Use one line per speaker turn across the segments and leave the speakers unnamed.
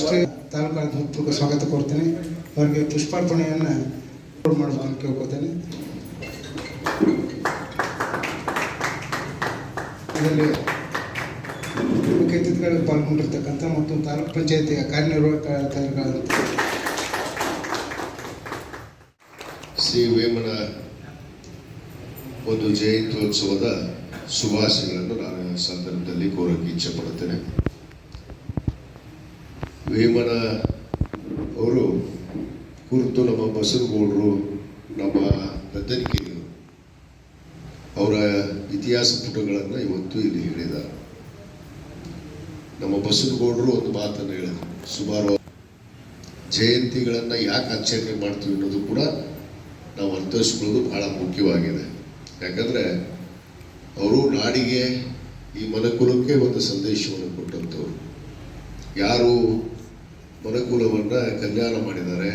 ಪೂರ್ವಕ ಸ್ವಾಗತ ಕೊಡ್ತೀನಿ. ಅವರಿಗೆ ಪುಷ್ಪಾರ್ಪಣೆಯನ್ನು ಮಾಡಬೇಕಂತ ಕೇಳ್ಕೊತೇನೆ ಇದರಲ್ಲಿ ಮುಖ್ಯ ಅತಿಥಿಗಳಿಗೆ ಪಾಲ್ಗೊಂಡಿರ್ತಕ್ಕಂಥ ಮತ್ತು ತಾಲೂಕು ಪಂಚಾಯತಿಯ ಕಾರ್ಯನಿರ್ವಾಹಕ ಅಧಿಕಾರಿಗಳಂತ.
ಶ್ರೀ ವೇಮನ ಒಂದು ಜಯಂತ್ಯೋತ್ಸವದ ಶುಭಾಶಯಗಳನ್ನು ನಾನು ಸಂದರ್ಭದಲ್ಲಿ ಕೋರಕ್ಕೆ ಇಚ್ಛೆ ಪಡುತ್ತೇನೆ. ವೇಮನ ಅವರು ಕುರಿತು ನಮ್ಮ ಬಸವಗೌಡರು ನಮ್ಮ ಗದ್ದನಿಕೆಯರು ಅವರ ಇತಿಹಾಸ ಪುಟಗಳನ್ನು ಇವತ್ತು ಇಲ್ಲಿ ಹೇಳಿದ ನಮ್ಮ ಬಸವಗೌಡರು ಒಂದು ಮಾತನ್ನು ಹೇಳಿದರು. ಸುಮಾರು ಜಯಂತಿಗಳನ್ನು ಯಾಕೆ ಆಚರಣೆ ಮಾಡ್ತೀವಿ ಅನ್ನೋದು ಕೂಡ ನಾವು ಅರ್ಥೈಸ್ಕೊಳ್ಳೋದು ಬಹಳ ಮುಖ್ಯವಾಗಿದೆ. ಯಾಕಂದರೆ ಅವರು ನಾಡಿಗೆ ಈ ಮನಕುಲಕ್ಕೆ ಒಂದು ಸಂದೇಶವನ್ನು ಕೊಟ್ಟಂಥವ್ರು. ಯಾರು ಮನುಕುಲವನ್ನು ಕಲ್ಯಾಣ ಮಾಡಿದ್ದಾರೆ.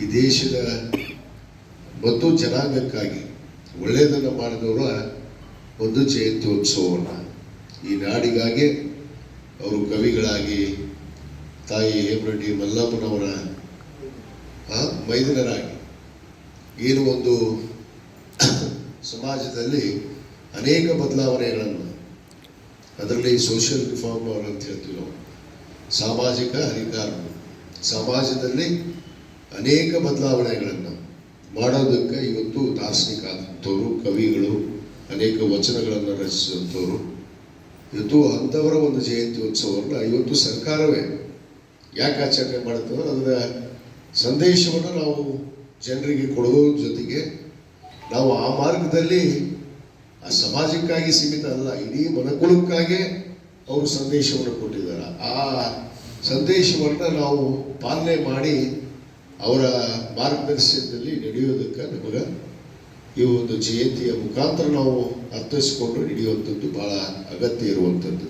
ಈ ದೇಶದ ಮತ್ತು ಜನಾಂಗಕ್ಕಾಗಿ ಒಳ್ಳೆಯದನ್ನು ಮಾಡಿದವರ ಒಂದು ಜಯಂತ್ಯೋತ್ಸವವನ್ನು. ಈ ನಾಡಿಗಾಗಿ ಅವರು ಕವಿಗಳಾಗಿ ತಾಯಿ ಹೇಮರೆಡ್ಡಿ ಮಲ್ಲಮ್ಮನವರ ಮೈದಿನರಾಗಿ ಏನು ಒಂದು ಸಮಾಜದಲ್ಲಿ ಅನೇಕ ಬದಲಾವಣೆಗಳನ್ನು ಅದರಲ್ಲಿ ಸೋಷಿಯಲ್ ರಿಫಾರ್ಮ್ ಅಂತ ಹೇಳ್ತೀವಿ ನಾವು. ಸಾಮಾಜಿಕ ಅಧಿಕಾರಗಳು ಸಮಾಜದಲ್ಲಿ ಅನೇಕ ಬದಲಾವಣೆಗಳನ್ನು ಮಾಡೋದಕ್ಕೆ ಇವತ್ತು ದಾರ್ಶನಿಕ ಆದಂಥವ್ರು ಕವಿಗಳು ಅನೇಕ ವಚನಗಳನ್ನು ರಚಿಸಿದಂಥವ್ರು ಇವತ್ತು ಅಂಥವರ ಒಂದು ಜಯಂತಿ ಉತ್ಸವವನ್ನು ಇವತ್ತು ಸರ್ಕಾರವೇ ಯಾಕೆ ಆಚರಣೆ ಮಾಡುತ್ತಂದ್ರೆ ಅದರ ಸಂದೇಶವನ್ನು ನಾವು ಜನರಿಗೆ ಕೊಡೋದ್ರ ಜೊತೆಗೆ ನಾವು ಆ ಮಾರ್ಗದಲ್ಲಿ ಆ ಸಮಾಜಕ್ಕಾಗಿ ಸೀಮಿತ ಅಲ್ಲ, ಇಡೀ ಮನಕುಲಕ್ಕಾಗಿ ಅವರು ಸಂದೇಶವನ್ನು ಕೊಟ್ಟಿದ್ದಾರೆ. ಆ ಸಂದೇಶವನ್ನು ನಾವು ಪಾಲನೆ ಮಾಡಿ ಅವರ ಮಾರ್ಗದರ್ಶನದಲ್ಲಿ ನಡೆಯೋದಕ್ಕೆ ನಮಗೆ ಈ ಒಂದು ಜಯಂತಿಯ ಮುಖಾಂತರ ನಾವು ಅರ್ಥೈಸಿಕೊಂಡು ನಡೆಯುವಂಥದ್ದು ಬಹಳ ಅಗತ್ಯ ಇರುವಂಥದ್ದು.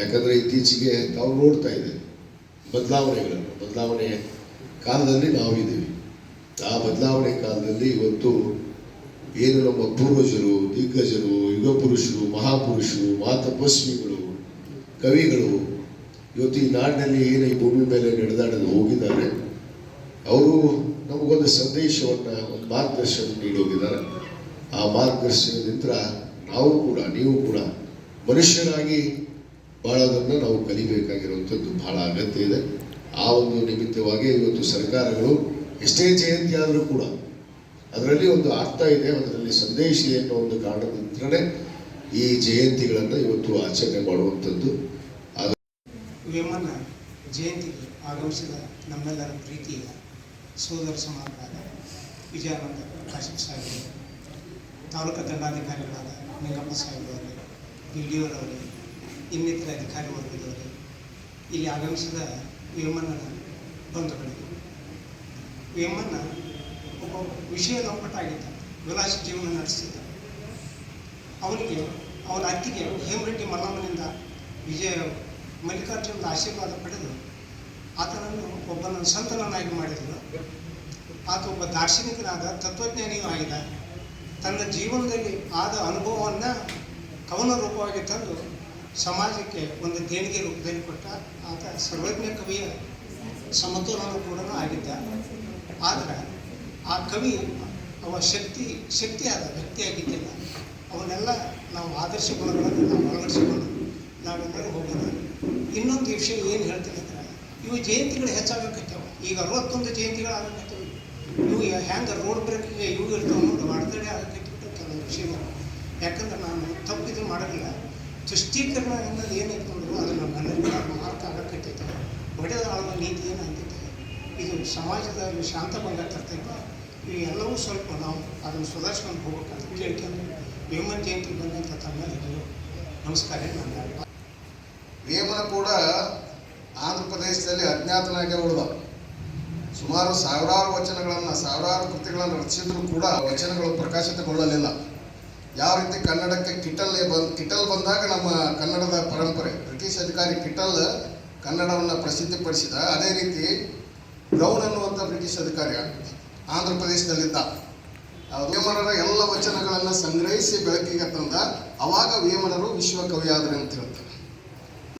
ಯಾಕಂದರೆ ಇತ್ತೀಚೆಗೆ ನಾವು ನೋಡ್ತಾ ಇದ್ದೇವೆ ಬದಲಾವಣೆಗಳನ್ನು, ಬದಲಾವಣೆ ಕಾಲದಲ್ಲಿ ನಾವಿದ್ದೀವಿ. ಆ ಬದಲಾವಣೆ ಕಾಲದಲ್ಲಿ ಇವತ್ತು ಏನು ನಮ್ಮ ಪೂರ್ವಜರು, ದಿಗ್ಗಜರು, ಯುಗಪುರುಷರು, ಮಹಾಪುರುಷರು ಮಹಾತಪಸ್ವಿಗಳು ಕವಿಗಳು ಇವತ್ತು ಈ ನಾಡಿನಲ್ಲಿ ಏನು ಈ ಭೂಮಿ ಮೇಲೆ ನಡೆದಾಡಲು ಹೋಗಿದ್ದಾರೆ, ಅವರು ನಮಗೊಂದು ಸಂದೇಶವನ್ನು, ಒಂದು ಮಾರ್ಗದರ್ಶನ ನೀಡೋಗಿದ್ದಾರೆ ಆ ಮಾರ್ಗದರ್ಶನದಿಂದ ನಾವು ಕೂಡ, ನೀವು ಕೂಡ ಮನುಷ್ಯರಾಗಿ ಬಾಳೋದನ್ನು ನಾವು ಕಲಿಬೇಕಾಗಿರುವಂಥದ್ದು ಬಹಳ ಅಗತ್ಯ ಇದೆ. ಆ ಒಂದು ನಿಮಿತ್ತವಾಗಿ ಇವತ್ತು ಸರ್ಕಾರಗಳು ಎಷ್ಟೇ ಜಯಂತಿ ಆದರೂ ಕೂಡ ಅದರಲ್ಲಿ ಒಂದು ಅರ್ಥ ಇದೆ, ಅದರಲ್ಲಿ ಸಂದೇಶ ಇದೆ ಅನ್ನೋ ಒಂದು ಕಾರಣದಿಂದಲೇ ಈ ಜಯಂತಿಗಳನ್ನು ಇವತ್ತು ಆಚರಣೆ ಮಾಡುವಂಥದ್ದು.
ವೇಮನ ಜಯಂತಿಗೆ ಆಗಮಿಸಿದ ನಮ್ಮೆಲ್ಲರ ಪ್ರೀತಿಯ ಸೋದರ ಸಮಾನರಾದ ವಿಜಯಾನಂದ ಕಾಶಿಪ್ ಸಾಹೇಬರು, ತಾಲೂಕು ದಂಡಾಧಿಕಾರಿಗಳಾದ ನಿಂಗಪ್ಪ ಸಾಹೇಬರವರೇ ಬಿ ಡಿ ಅವರವರೇ ಇನ್ನಿತರ ಅಧಿಕಾರಿ ವರ್ಗದವರೇ, ಇಲ್ಲಿ ಆಗಮಿಸಿದ ವೇಮನ್ನನ ಬಂಧುಗಳಿಗೆ. ವೇಮನ್ನ ಒಬ್ಬ ವಿಷಯ ಲೋಪಟ್ಟಾಗಿದ್ದ, ವಿಲಾಸ ಜೀವನ ನಡೆಸಿದ್ದ ಅವನಿಗೆ ಅವನ ಅತ್ತಿಗೆ ಹೇಮರೆಡ್ಡಿ ಮಲ್ಲಮ್ಮನಿಂದ ವಿಜಯ ಮಲ್ಲಿಕಾರ್ಜುನದ ಆಶೀರ್ವಾದ ಪಡೆದು ಆತನನ್ನು ಒಬ್ಬನ ಸಂತನನ್ನಾಗಿ ಮಾಡಿದನು. ಆತ ಒಬ್ಬ ದಾರ್ಶನಿಕನಾದ, ತತ್ವಜ್ಞಾನಿಯೂ ಆಗಿದ ತನ್ನ ಜೀವನದಲ್ಲಿ ಆದ ಅನುಭವವನ್ನು ಕವನ ರೂಪವಾಗಿ ತಂದು ಸಮಾಜಕ್ಕೆ ಒಂದು ದೇಣಿಗೆ ರೂಪದಲ್ಲಿ ಕೊಟ್ಟ ಆತ ಸರ್ವಜ್ಞ ಕವಿಯ ಸಮತೋಲನ ಕೂಡ ಆಗಿದ್ದ. ಆದರೆ ಆ ಕವಿ ಅವ ಶಕ್ತಿ, ಶಕ್ತಿಯಾದ ವ್ಯಕ್ತಿಯಾಗಿದ್ದಿಲ್ಲ. ಅವನ್ನೆಲ್ಲ ನಾವು ಆದರ್ಶ ಗುಣಗಳನ್ನು ನಾವು ಅಳವಡಿಸಿಕೊಂಡು ನಾವೆಲ್ಲರೂ ಹೋಗೋಣ ಇನ್ನೊಂದು ವಿಷಯ ಏನು ಹೇಳ್ತೀನಿ ಅಂದ್ರೆ, ಇವು ಜಯಂತಿಗಳು ಹೆಚ್ಚಾಗಬೇಕಾಗ್ತವೆ ಈಗ ಅರವತ್ತೊಂದು ಜಯಂತಿಗಳು ಆಗಬೇಕಾಗ್ತವೆ ಇವು ಹ್ಯಾಂಗೆ ರೋಡ್ ಬ್ರೇಕಿಗೆ ಇವು ಇರ್ತಾವೆ ನೋಡಿ ಅಡೆತಡೆ ಆಗಕತ್ತಿಬಿಟ್ಟು ಕೆಲವೊಂದು ವಿಷಯಗಳು. ಯಾಕಂದ್ರೆ ನಾನು ತಪ್ಪಿದ್ರು ಮಾಡೋದಿಲ್ಲ ತುಷ್ಟೀಕರಣ ಅನ್ನೋದು ಏನಿತ್ತು ಅಂದರೂ ಅದನ್ನು ಮನೆಯಲ್ಲಿ ಮಾರ್ಕ್ ಆಗಕತ್ತೈತೆ. ಒಡೆದ ಆಳುವ ನೀತಿ ಏನಂತೈತೆ ಇದು ಸಮಾಜದಲ್ಲಿ ಶಾಂತಭಂಗ ತರ್ತೈತೆ. ಇವು ಎಲ್ಲವೂ ಸ್ವಲ್ಪ ನಾವು ಅದನ್ನು ಸುಧಾರಿಸ್ಕೊಂಡು ಹೋಗ್ಬೇಕಂತ ಕೇಳ್ಕೊಂಡು ವೇಮನ್ ಜಯಂತಿ ಬಂದಂಥ ತಮ್ಮೆಲ್ಲರಿಗೂ ನಮಸ್ಕಾರ ನನ್ನ
ವೇಮನ ಕೂಡ ಆಂಧ್ರ ಪ್ರದೇಶದಲ್ಲಿ ಅಜ್ಞಾತನಾಗಿ ಉಳಿದ ಸುಮಾರು ಸಾವಿರಾರು ವಚನಗಳನ್ನು, ಸಾವಿರಾರು ಕೃತಿಗಳನ್ನು ರಚಿಸಿದ್ರು ಕೂಡ ವಚನಗಳು ಪ್ರಕಾಶಿತಗೊಳ್ಳಲಿಲ್ಲ. ಯಾವ ರೀತಿ ಕನ್ನಡಕ್ಕೆ ಕಿಟಲ್ ಬಂದ್, ಕಿಟಲ್ ಬಂದಾಗ ನಮ್ಮ ಕನ್ನಡದ ಪರಂಪರೆ, ಬ್ರಿಟಿಷ್ ಅಧಿಕಾರಿ ಕಿಟಲ್ ಕನ್ನಡವನ್ನು ಪ್ರಸಿದ್ಧಿಪಡಿಸಿದ, ಅದೇ ರೀತಿ ಬ್ರೌನ್ ಅನ್ನುವಂಥ ಬ್ರಿಟಿಷ್ ಅಧಿಕಾರಿ ಆಂಧ್ರ ಪ್ರದೇಶದಲ್ಲಿದ್ದ. ವೇಮನರ ಎಲ್ಲ ವಚನಗಳನ್ನು ಸಂಗ್ರಹಿಸಿ ಬೆಳಕಿಗೆ ತಂದ ಅವಾಗ ವೇಮನರು ವಿಶ್ವಕವಿಯಾದರು ಅಂತ ಹೇಳ್ತಾರೆ.